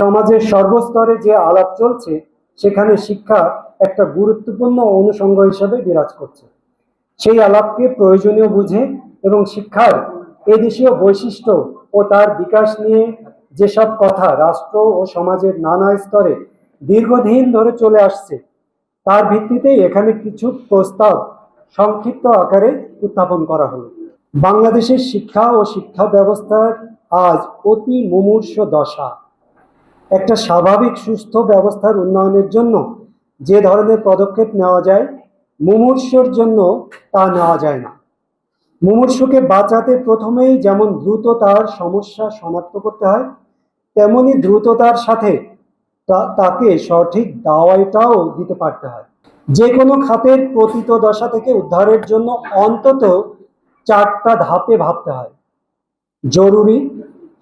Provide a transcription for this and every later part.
সমাজের সর্বস্তরে যে আলাপ চলছে, সেখানে শিক্ষা একটা গুরুত্বপূর্ণ অনুষঙ্গ হিসেবে বিরাজ করছে। সেই আলাপকে প্রয়োজনীয় বুঝে এবং শিক্ষার এদেশীয় বৈশিষ্ট্য ও তার বিকাশ নিয়ে যেসব কথা রাষ্ট্র ও সমাজের নানা স্তরে দীর্ঘদিন ধরে চলে আসছে, তার ভিত্তিতেই এখানে কিছু প্রস্তাব সংক্ষিপ্ত আকারে উত্থাপন করা হলো। বাংলাদেশের শিক্ষা ও শিক্ষা ব্যবস্থার আজ অতি মুমূর্ষ দশা। একটা স্বাভাবিক সুস্থ ব্যবস্থার উন্নয়নের জন্য যে ধরনের পদক্ষেপ নেওয়া যায়, মুমূর্ষর জন্য তা নেওয়া যায় না। মুমূর্ষকে বাঁচাতে প্রথমেই যেমন দ্রুত তার সমস্যা শনাক্ত করতে হয়, তেমনি দ্রুততার সাথে তাকে সঠিক দাওয়াইটাও দিতে পারতে হয়। যে কোনো খাতের প্রতীত দশা থেকে উদ্ধারের জন্য অন্তত চারটা ধাপে ভাবতে হয়। জরুরি,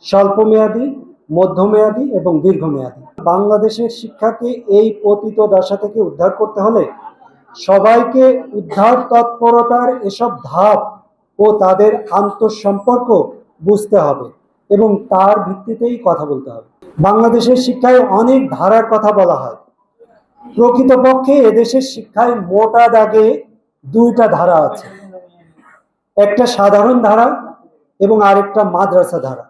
স্বল্পমেয়াদী মধ্যমেয়াদী এবং দীর্ঘমেয়াদী। বাংলাদেশের শিক্ষাকে এই পতিত দশা থেকে উদ্ধার করতে হলে সবাইকে উদ্ধার তৎপরতার এসব ধাপ ও তাদের আন্তঃসম্পর্ক বুঝতে হবে এবং তার ভিত্তিতেই কথা বলতে হবে। বাংলাদেশের শিক্ষায় অনেক ধারার কথা বলা হয়। প্রকৃতপক্ষে এদেশের শিক্ষায় মোটা দাগে দুইটা ধারা আছে। একটা সাধারণ ধারা এবং আরেকটা মাদ্রাসা ধারা।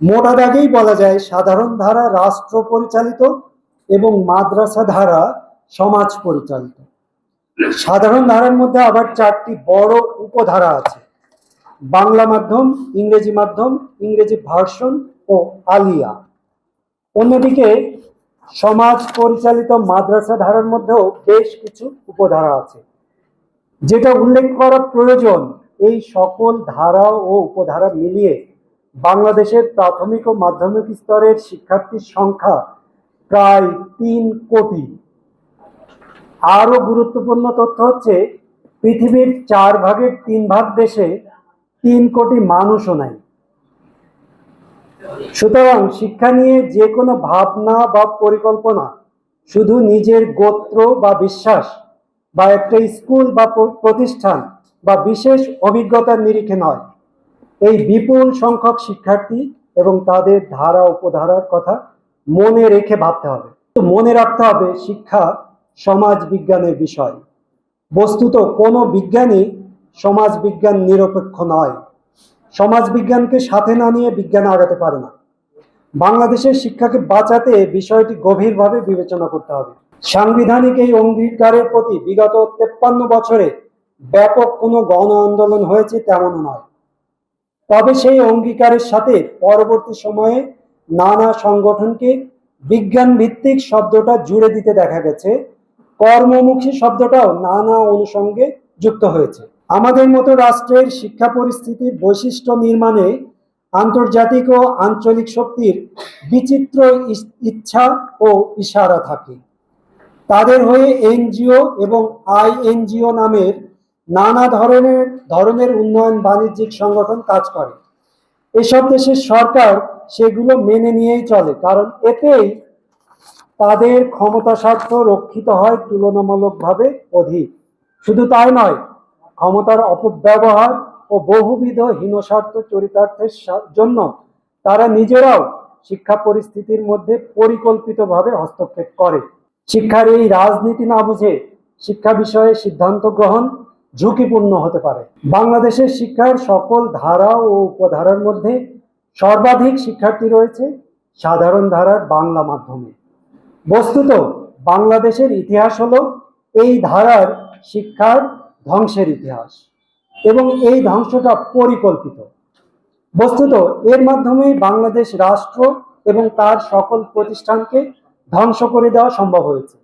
মোটা দাগেই বলা যায় সাধারণ ধারা রাষ্ট্র পরিচালিত এবং মাদ্রাসা ধারা সমাজ পরিচালিত। সাধারণ ধারার মধ্যে আবার চারটি বড় উপধারা আছে। বাংলা মাধ্যম, ইংরেজি মাধ্যম, ইংরেজি ভার্সন ও আলিয়া। অন্যদিকে সমাজ পরিচালিত মাদ্রাসা ধারার মধ্যেও বেশ কিছু উপধারা আছে। যেটা উল্লেখ করা প্রয়োজন এই সকল ধারা ও উপধারা মিলিয়ে বাংলাদেশের প্রাথমিক ও মাধ্যমিক স্তরের শিক্ষার্থীর সংখ্যা প্রায় তিন কোটি। আরও গুরুত্বপূর্ণ তথ্য হচ্ছে, পৃথিবীর চার ভাগের তিন ভাগ দেশে তিন কোটি মানুষও নাই। সুতরাং শিক্ষা নিয়ে যে কোনো ভাবনা বা পরিকল্পনা, শুধু নিজের গোত্র বা বিশ্বাস বা একটা স্কুল বা প্রতিষ্ঠান বা বিশেষ অভিজ্ঞতার নিরিখে নয়। এই বিপুল সংখ্যক শিক্ষার্থী এবং তাদের ধারা উপধারার কথা মনে রেখে ভাবতে হবে। মনে রাখতে হবে, শিক্ষা সমাজ বিজ্ঞানের বিষয়। বস্তুত কোনো বিজ্ঞানী সমাজ বিজ্ঞান নিরপেক্ষ নয়। সমাজ বিজ্ঞানকে সাথে না নিয়ে বিজ্ঞান আগাতে পারে না। বাংলাদেশের শিক্ষাকে বাঁচাতে বিষয়টি গভীরভাবে বিবেচনা করতে হবে। সাংবিধানিক এই অঙ্গীকারের প্রতি বিগত তেপ্পান্ন বছরে ব্যাপক কোনো গণ আন্দোলন হয়েছে তেমনও নয়। তবে সেই অঙ্গীকারের সাথে পরবর্তী সময়ে নানা সংগঠনকে বিজ্ঞান ভিত্তিক শব্দটা জুড়ে দিতে দেখা গেছে। কর্মমুখী শব্দটাও নানা অনুষঙ্গে যুক্ত হয়েছে। আমাদের মতো রাষ্ট্রের শিক্ষা পরিস্থিতির বৈশিষ্ট্য নির্মাণে আন্তর্জাতিক ও আঞ্চলিক শক্তির বিচিত্র ইচ্ছা ও ইশারা থাকে। তাদের হয়ে এনজিও এবং আইএনজিও নামের নানা ধরনের ধরনের উন্নয়ন বাণিজ্যিক সংগঠন কাজ করে। এসব দেশের সরকার সেগুলো মেনে নিয়েই চলে, কারণ এতেই তাদের ক্ষমতা স্বার্থ রক্ষিত হয় তুলনামূলকভাবে অধিক। শুধু তাই নয়, ক্ষমতার অপব্যবহার ও বহুবিধ হীনস্বার্থ চরিতার্থের জন্য তারা নিজেরাও শিক্ষা পরিস্থিতির মধ্যে পরিকল্পিতভাবে হস্তক্ষেপ করে। শিক্ষার এই রাজনীতি না বুঝে শিক্ষা বিষয়ে সিদ্ধান্ত গ্রহণ ঝুঁকিপূর্ণ হতে পারে। বাংলাদেশের শিক্ষার সকল ধারা ও উপধারার মধ্যে সর্বাধিক শিক্ষার্থী রয়েছে সাধারণ ধারার বাংলা মাধ্যমে। বস্তুত বাংলাদেশের ইতিহাস হলো এই ধারার শিক্ষার ধ্বংসের ইতিহাস এবং এই ধ্বংসটা পরিকল্পিত। বস্তুত এর মাধ্যমেই বাংলাদেশ রাষ্ট্র এবং তার সকল প্রতিষ্ঠানকে ধ্বংস করে দেওয়া সম্ভব হয়েছে।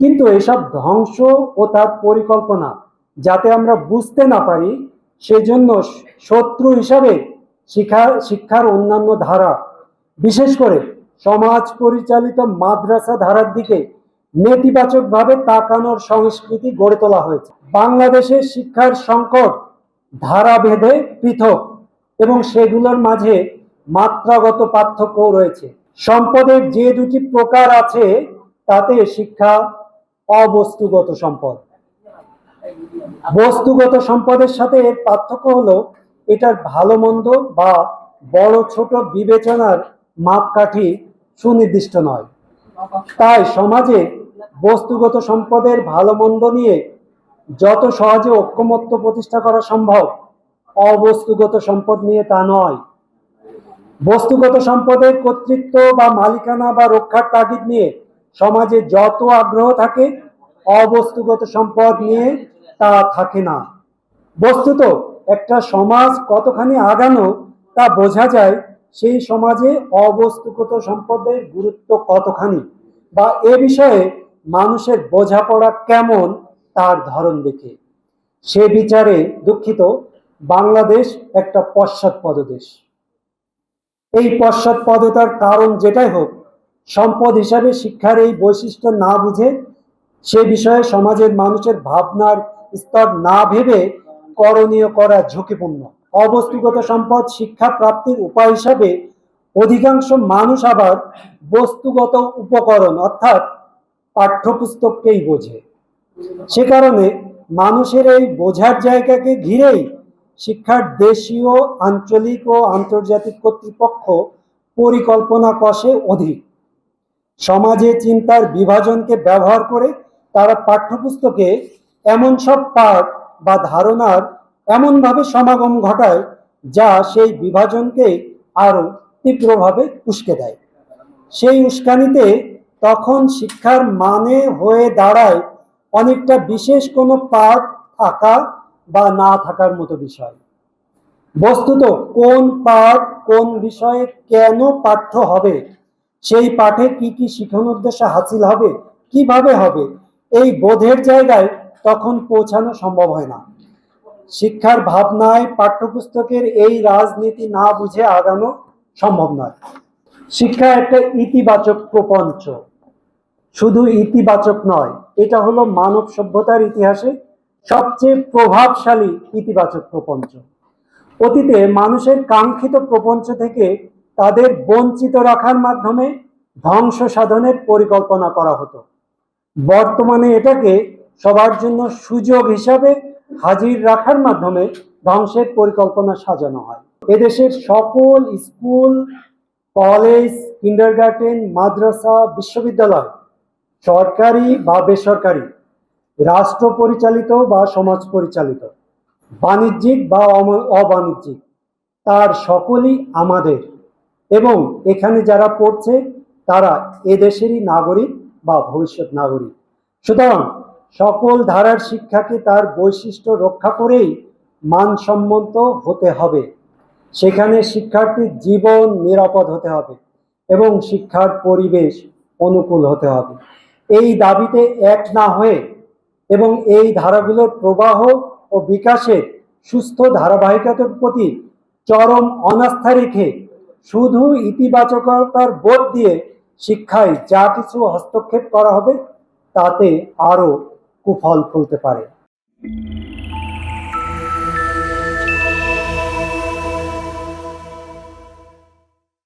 কিন্তু এসব ধ্বংস ও তার পরিকল্পনা যাতে আমরা বুঝতে না পারি, সেজন্য শত্রু হিসাবে শিক্ষা শিক্ষার অন্যান্য ধারা, বিশেষ করে সমাজ পরিচালিত মাদ্রাসা ধারার দিকে নেতিবাচকভাবে তাকানোর সংস্কৃতি গড়ে তোলা হয়েছে। বাংলাদেশের শিক্ষার সংকট ধারাভেদে পৃথক এবং সেগুলোর মাঝে মাত্রাগত পার্থক্য রয়েছে। সম্পদের যে দুটি প্রকার আছে, তাতে শিক্ষা অবস্তুগত সম্পদ। বস্তুগত সম্পদের সাথে এর পার্থক্য হলো এটার ভালো মন্দ বা বড় ছোট বিবেচনার মাপকাঠি সুনির্দিষ্ট নয়। তাই সমাজে বস্তুগত সম্পদের ভালো মন্দ নিয়ে যত সহজে ঐক্যমত্য প্রতিষ্ঠা করা সম্ভব, অবস্তুগত সম্পদ নিয়ে তা নয়। বস্তুগত সম্পদের কর্তৃত্ব বা মালিকানা বা রক্ষার তাগিদ নিয়ে সমাজে যত আগ্রহ থাকে, অবস্তুগত সম্পদ নিয়ে তা থাকে না। বস্তুত একটা সমাজ কতখানি আগানো তা বোঝা যায় সেই সমাজে অবস্তুগত সম্পদের গুরুত্ব কতখানি বা এ বিষয়ে মানুষের বোঝাপড়া কেমন তার ধরন দেখে। সে বিচারে দুঃখিত, বাংলাদেশ একটা পশ্চাৎপদ দেশ এই পশ্চাৎপদতার কারণ যেটাই হোক, সম্পদ হিসাবে শিক্ষার এই বৈশিষ্ট্য না বুঝে সে বিষয়ে সমাজের মানুষের ভাবনার স্তর না ভেবে করণীয় করা ঝুঁকিপূর্ণ। অবস্তুগত সম্পদ, শিক্ষা প্রাপ্তির উপায় হিসাবে অধিকাংশ মানুষ আবার বস্তুগত উপকরণ, অর্থাৎ পাঠ্যপুস্তককেই বোঝে। সে কারণে মানুষের এই বোঝার জায়গাকে ঘিরেই শিক্ষার দেশীয়, আঞ্চলিক ও আন্তর্জাতিক কর্তৃপক্ষ পরিকল্পনা কষে অধিক। সমাজে চিন্তার বিভাজনকে ব্যবহার করে তারা পাঠ্যপুস্তকে এমন সব পাঠ বা ধারণার এমনভাবে সমাগম ঘটায় যা সেই বিভাজনকে আরও তীব্রভাবে উস্কে দেয়। সেই উস্কানিতে তখন শিক্ষার মানে হয়ে দাঁড়ায় অনেকটা বিশেষ কোনো পাঠ থাকা বা না থাকার মতো বিষয়। বস্তুত কোন পাঠ কোন বিষয়ে কেন পাঠ্য হবে, সেই পাঠে কি কি শিখন উদ্দেশ্য হাসিল হবে, কীভাবে হবে, এই বোধের জায়গায় তখন পৌঁছানো সম্ভব হয় না। শিক্ষার ভাবনায় পাঠ্যপুস্তকের এই রাজনীতি না বুঝে আগানো সম্ভব নয়। শিক্ষা একটা ইতিবাচক প্রপঞ্চ। শুধু ইতিবাচক নয়, এটা হলো মানব সভ্যতার ইতিহাসে সবচেয়ে প্রভাবশালী ইতিবাচক প্রপঞ্চ। অতীতে মানুষের কাঙ্ক্ষিত প্রপঞ্চ থেকে তাদের বঞ্চিত রাখার মাধ্যমে ধ্বংস সাধনের পরিকল্পনা করা হতো। বর্তমানে এটাকে সবার জন্য সুযোগ হিসাবে হাজির রাখার মাধ্যমে ধ্বংসের পরিকল্পনা সাজানো হয়। এদেশের সকল স্কুল, কলেজ, কিন্ডারগার্টেন, মাদ্রাসা, বিশ্ববিদ্যালয়, সরকারি বা বেসরকারি, রাষ্ট্র পরিচালিত বা সমাজ পরিচালিত, বাণিজ্যিক বা অবাণিজ্যিক, তার সকলই আমাদের। এবং এখানে যারা পড়ছে, তারা এদেশেরই নাগরিক বা ভবিষ্যৎ নাগরিক। সুতরাং সকল ধারার শিক্ষাকে তার বৈশিষ্ট্য রক্ষা করেই মানসম্মত হতে হবে। সেখানে শিক্ষার্থীর জীবন নিরাপদ হতে হবে এবং শিক্ষার পরিবেশ অনুকূল হতে হবে। এই দাবিতে এক না হয়ে এবং এই ধারাগুলোর প্রবাহ ও বিকাশের সুস্থ ধারাবাহিকতার প্রতি চরম অনাস্থা রেখে শুধু ইতিবাচকতার বোধ দিয়ে শিক্ষায় যা কিছু হস্তক্ষেপ করা হবে তাতে আরও কুফল খুলতে পারে।